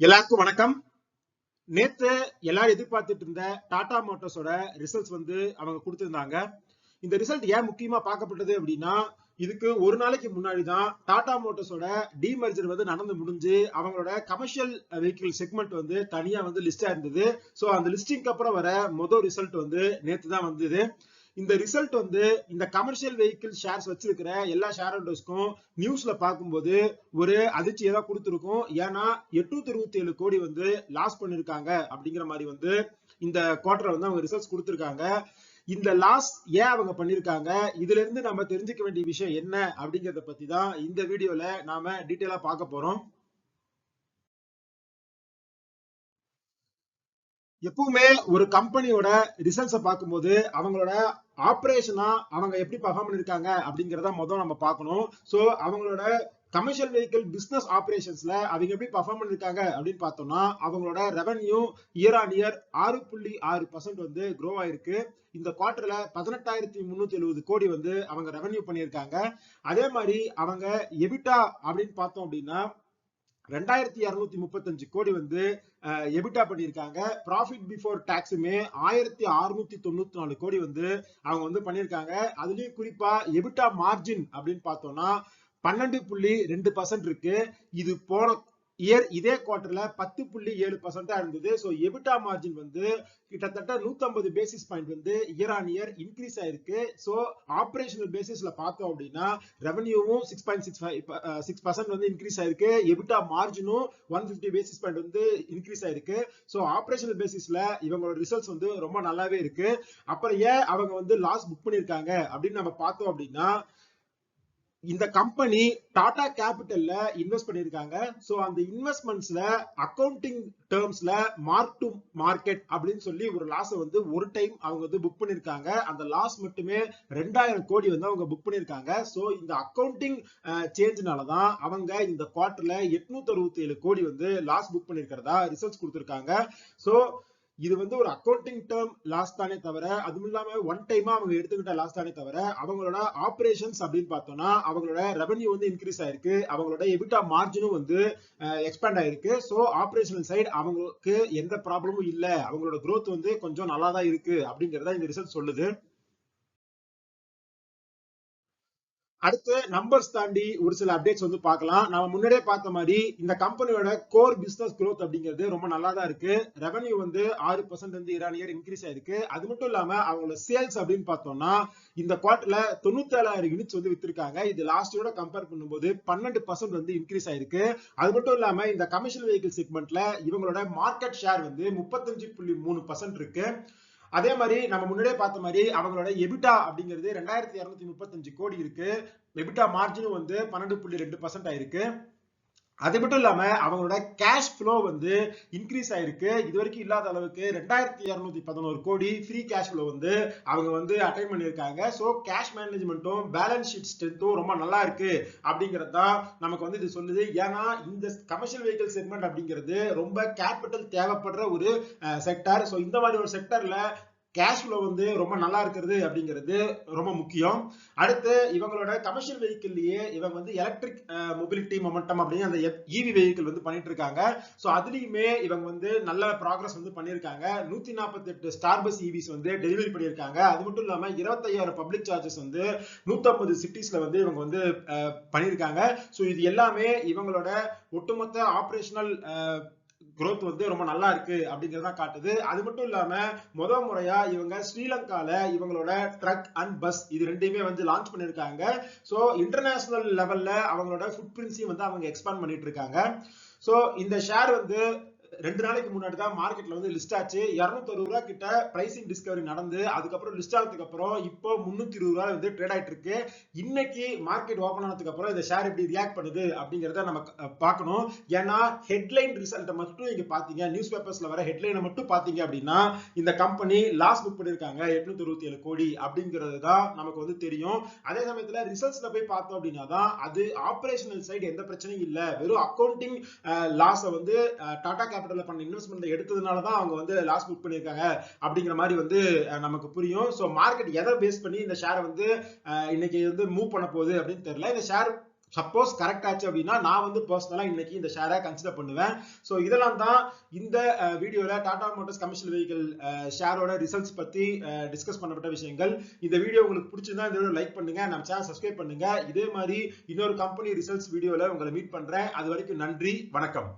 எல்லாருக்கும் வணக்கம். நேத்து எல்லாரும் எதிர்பார்த்துட்டு இருந்த டாடா மோட்டார்ஸோட ரிசல்ட்ஸ் வந்து அவங்க கொடுத்திருந்தாங்க. இந்த ரிசல்ட் ஏன் முக்கியமா பார்க்கப்பட்டது அப்படின்னா இதுக்கு ஒரு நாளைக்கு முன்னாடி தான் டாடா மோட்டார்ஸோட டிமர்ஜர் வந்து நடந்து முடிஞ்சு அவங்களோட கமர்ஷியல் வெஹிக்கிள் செக்மெண்ட் வந்து தனியா வந்து லிஸ்டா இருந்தது. ஸோ அந்த லிஸ்டிங்க்கு அப்புறம் வர மொதல் ரிசல்ட் வந்து நேற்று தான் வந்தது. இந்த ரிசல்ட் வந்து இந்த கமர்ஷியல் வெஹிக்கிள் ஷேர்ஸ் வச்சிருக்கிற எல்லா ஷேர் ஹோல்டர்ஸ்க்கும் நியூஸ்ல பார்க்கும்போது ஒரு அதிர்ச்சியை தான் கொடுத்துருக்கும். ஏன்னா எட்நூத்தி இருபத்தி ஏழு கோடி வந்து லாஸ் பண்ணிருக்காங்க அப்படிங்கிற மாதிரி வந்து இந்த குவார்டர் வந்து அவங்க ரிசல்ட்ஸ் கொடுத்துருக்காங்க. இந்த லாஸ் ஏன் அவங்க பண்ணிருக்காங்க? இதுல இருந்து நம்ம தெரிஞ்சுக்க வேண்டிய விஷயம் என்ன அப்படிங்கறத பத்தி தான் இந்த வீடியோல நாம டீட்டெயிலா பார்க்க போறோம். எப்பவுமே ஒரு கம்பெனியோட ரிசல்ட்ஸை பார்க்கும்போது அவங்களோட ஆப்ரேஷனா அவங்க எப்படி பர்ஃபார்ம் பண்ணிருக்காங்க அப்படிங்கிறத முதல் நம்ம பார்க்கணும். ஸோ அவங்களோட கமர்ஷியல் வெஹிக்கிள் பிசினஸ் ஆப்ரேஷன்ஸ்ல அவங்க எப்படி பர்ஃபார்ம் பண்ணிருக்காங்க அப்படின்னு பார்த்தோம்னா அவங்களோட ரெவன்யூ இயர் ஆன் இயர் ஆறு புள்ளி ஆறு பர்சன்ட் வந்து க்ரோ ஆயிருக்கு. இந்த குவார்டர்ல பதினெட்டாயிரத்தி முன்னூத்தி எழுபது கோடி வந்து அவங்க ரெவன்யூ பண்ணியிருக்காங்க. அதே மாதிரி அவங்க எபிட்டா அப்படின்னு பார்த்தோம் அப்படின்னா ரெண்டாயிரத்தி இருநூத்தி முப்பத்தஞ்சு கோடி வந்து எபிட்டா பண்ணியிருக்காங்க. ப்ராஃபிட் பிஃபோர் டாக்ஸுமே ஆயிரத்தி அறுநூத்தி தொண்ணூத்தி நாலு கோடி வந்து அவங்க வந்து பண்ணியிருக்காங்க. அதுலயும் குறிப்பா எபிட்டா மார்ஜின் அப்படின்னு பார்த்தோம்னா பன்னெண்டு புள்ளி ரெண்டு பர்சன்ட் இருக்கு. இது போன இயர் இதே குவார்டர்ல பத்து புள்ளி ஏழு பர்சன்டா இருந்தது. ஸோ எபிட்டா மார்ஜின் வந்து கிட்டத்தட்ட நூத்தம்பது பேசிஸ் பாயிண்ட் வந்து இயர் ஆன் இயர் இன்க்ரீஸ் ஆயிருக்கு. ஸோ ஆப்ரேஷனல் பேசிஸ்ல பார்த்தோம் அப்படின்னா ரெவன்யூவும் six point six six percent வந்து இன்க்ரீஸ் ஆயிருக்கு. எபிட்டா மார்ஜினும் ஒன் பிப்டி பேசிஸ் பாயிண்ட் வந்து இன்க்ரீஸ் ஆயிருக்கு. ஸோ ஆப்ரேஷனல் பேசிஸ்ல இவங்களோட ரிசல்ட்ஸ் வந்து ரொம்ப நல்லாவே இருக்கு. அப்புறம் ஏன் அவங்க வந்து லாஸ் புக் பண்ணியிருக்காங்க அப்படின்னு நம்ம பார்த்தோம் அப்படின்னா இந்த கம்பெனி டாடா கேபிட்டல்ல இன்வெஸ்ட் பண்ணிருக்காங்க சோ அந்த இன்வெஸ்ட்மெண்ட்ஸ்ல அக்கௌண்டிங் டேர்ம்ஸ்ல மார்க் டு மார்க்கெட் அப்படின்னு சொல்லி ஒரு லாஸ் வந்து ஒரு டைம் அவங்க வந்து புக் பண்ணிருக்காங்க அந்த லாஸ் மட்டுமே ரெண்டாயிரம் கோடி வந்து அவங்க புக் பண்ணிருக்காங்க சோ இந்த அக்கௌண்டிங் சேஞ்ச்னாலதான் அவங்க இந்த குவார்டர்ல எட்நூத்தி அறுபத்தி ஏழு கோடி வந்து லாஸ் புக் பண்ணிருக்கிறதா ரிசர்ச் கொடுத்திருக்காங்க. சோ இது வந்து ஒரு அக்கௌண்டிங் டேர்ம் லாஸ் தானே தவிர அதுவும் இல்லாம ஒன் டைமா அவங்க எடுத்துக்கிட்ட லாஸ் தானே தவிர அவங்களோட ஆபரேஷன்ஸ் அப்படின்னு பார்த்தோம்னா அவங்களோட ரெவன்யூ வந்து இன்க்ரீஸ் ஆயிருக்கு அவங்களோட எபிட்டா மார்ஜினும் வந்து எக்ஸ்பேண்ட் ஆயிருக்கு. ஸோ ஆபரேஷனல் சைடு அவங்களுக்கு எந்த ப்ராப்ளமும் இல்லை. அவங்களோட க்ரோத் வந்து கொஞ்சம் நல்லா தான் இருக்கு அப்படிங்கறத இந்த ரிசல்ட் சொல்லுது. அடுத்து நம்பர்ஸ் தாண்டி ஒரு சில அப்டேட்ஸ் வந்து பார்க்கலாம். நம்ம முன்னாடியே பார்த்த மாதிரி இந்த கம்பெனியோட கோர் பிசினஸ் க்ரோத் அப்படிங்கிறது ரொம்ப நல்லா தான் இருக்கு. ரெவன்யூ வந்து ஆறு பர்சன்ட் வந்து இயர் இயர் இன்க்ரீஸ் ஆயிருக்கு. அது மட்டும் இல்லாம அவங்களோட சேல்ஸ் அப்படின்னு பார்த்தோம்னா இந்த குவார்டர்ல தொண்ணூத்தேழாயிரம் யூனிட்ஸ் வந்து வித்திருக்காங்க. இது லாஸ்ட் இயரோட கம்பேர் பண்ணும்போது பன்னெண்டு பர்சன்ட் வந்து இன்க்ரீஸ் ஆயிருக்கு. அது மட்டும் இல்லாம இந்த கமர்ஷியல் வெஹிக்கிள் செக்மெண்ட்ல இவங்களோட மார்க்கெட் ஷேர் வந்து முப்பத்தஞ்சு புள்ளி மூணு பர்சன்ட் இருக்கு. அதே மாதிரி நம்ம முன்னாடியே பார்த்த மாதிரி அவங்களோட எபிட்டா அப்படிங்கிறது ரெண்டாயிரத்தி இரநூத்தி முப்பத்தஞ்சு கோடி இருக்கு. எபிட்டா மார்ஜினும் வந்து பன்னெண்டு புள்ளி ரெண்டு பர்சன்ட் ஆயிருக்கு. அது மட்டும் இல்லாம அவங்களோட கேஷ் ஃப்ளோ வந்து இன்க்ரீஸ் ஆயிருக்கு. இது வரைக்கும் இல்லாத அளவுக்கு ரெண்டாயிரத்தி இரநூத்தி பதினோரு கோடி ஃப்ரீ கேஷ் ஃப்ளோ வந்து அவங்க வந்து அட்டைன் பண்ணியிருக்காங்க. ஸோ கேஷ் மேனேஜ்மெண்ட்டும் பேலன்ஸ் ஷீட் ஸ்ட்ரென்த்தும் ரொம்ப நல்லா இருக்கு அப்படிங்கிறது தான் நமக்கு வந்து இது சொல்லுது. ஏன்னா இந்த கமர்ஷியல் வெஹிக்கல் செக்மெண்ட் அப்படிங்கிறது ரொம்ப கேபிட்டல் தேவைப்படுற ஒரு செக்டர் ஸோ இந்த மாதிரி ஒரு செக்டர்ல கேஷ் ஃப்ளோ வந்து ரொம்ப நல்லா இருக்கிறது அப்படிங்கிறது ரொம்ப முக்கியம். அடுத்து இவங்களோட கமர்ஷியல் வெஹிக்கிள்லயே இவங்க வந்து எலக்ட்ரிக் மொபிலிட்டி மொமெண்டம் அப்படின்னு அந்த இவி வெஹிக்கிள் வந்து பண்ணிட்டு இருக்காங்க ஸோ அதுலயுமே இவங்க வந்து நல்ல ப்ராக்ரஸ் வந்து பண்ணியிருக்காங்க. நூத்தி நாற்பத்தி எட்டு ஸ்டார் பஸ் e இவிஸ் வந்து டெலிவரி பண்ணியிருக்காங்க. அது மட்டும் இல்லாம இருபத்தையாயிரம் பப்ளிக் சார்ஜஸ் வந்து நூத்தம்பது சிட்டிஸ்ல வந்து இவங்க வந்து பண்ணியிருக்காங்க. ஸோ இது எல்லாமே இவங்களோட ஒட்டுமொத்த ஆப்ரேஷனல் குரோத் வந்து ரொம்ப நல்லா இருக்கு அப்படிங்கறத காட்டுது. அது மட்டும் இல்லாம முத முறையா இவங்க ஸ்ரீலங்கால இவங்களோட ட்ரக் அண்ட் பஸ் இது ரெண்டையுமே வந்து லான்ச் பண்ணிருக்காங்க சோ இன்டர்நேஷனல் லெவல்ல அவங்களோட ஃபுட் பிரின்ஸையும் வந்து அவங்க எக்ஸ்பேண்ட் பண்ணிட்டு இருக்காங்க. சோ இந்த ஷேர் வந்து ரெண்டு நாளைக்கு முன்னாடி தான் மார்க்கெட்ல வந்து லிஸ்ட் ஆச்சு. இருநூத்தி அறுபது ரூபா கிட்ட பிரைசிங் டிஸ்கவரி நடந்து அதுக்கப்புறம் லிஸ்ட் ஆனதுக்கு அப்புறம் இப்போ முன்னூத்தி இருபது ரூபாய் வந்து ட்ரேட் ஆயிட்டு இருக்கு. இன்னைக்கு மார்க்கெட் ஓபன் ஆனதுக்கு அப்புறம் இந்த ஷேர் எப்படி ரியாக்ட் பண்ணுது அப்படிங்கறத நம்ம பார்க்கணும். ஏன்னா ஹெட்லைன் ரிசல்ட்டை மட்டும் இங்க பாத்தீங்க நியூஸ் பேப்பர்ஸ்ல வர ஹெட்லைனை மட்டும் பாத்தீங்க அப்படின்னா இந்த கம்பெனி லாஸ் புக் பண்ணிருக்காங்க எட்நூத்தி அறுபத்தி ஏழு கோடி அப்படிங்கிறது தான் நமக்கு வந்து தெரியும். அதே சமயத்துல ரிசல்ட்ஸ்ல போய் பார்த்தோம் அப்படின்னா தான் அது ஆபரேஷனல் சைடு எந்த பிரச்சனையும் இல்ல. வெறும் அக்கௌண்டிங் லாஸை வந்து டாடா கேபிட்டல்ல பண்ண இன்வெஸ்ட்மெண்ட் எடுத்ததுனால தான் அவங்க வந்து லாஸ் புக் பண்ணியிருக்காங்க அப்படிங்கிற மாதிரி வந்து நமக்கு புரியும். ஸோ மார்க்கெட் எதை பேஸ் பண்ணி இந்த ஷேரை வந்து இன்னைக்கு வந்து மூவ் பண்ண போகுது அப்படின்னு தெரியல. இந்த ஷேர் சப்போஸ் கரெக்ட் ஆச்சு அப்படின்னா நான் வந்து பர்சனலாக இன்னைக்கு இந்த ஷேரை கன்சிடர் பண்ணுவேன். ஸோ இதெல்லாம் தான் இந்த வீடியோவில் டாடா மோட்டர்ஸ் கமர்ஷியல் வெஹிக்கல் ஷேரோட ரிசல்ட்ஸ் பற்றி டிஸ்கஸ் பண்ணப்பட்ட விஷயங்கள். இந்த வீடியோ உங்களுக்கு பிடிச்சிருந்தா இந்த வீடியோ லைக் பண்ணுங்க. நம்ம சேனல் சப்ஸ்கிரைப் பண்ணுங்க. இதே மாதிரி இன்னொரு கம்பெனி ரிசல்ட்ஸ் வீடியோவில் உங்களை மீட் பண்றேன். அது வரைக்கும் நன்றி. வணக்கம்.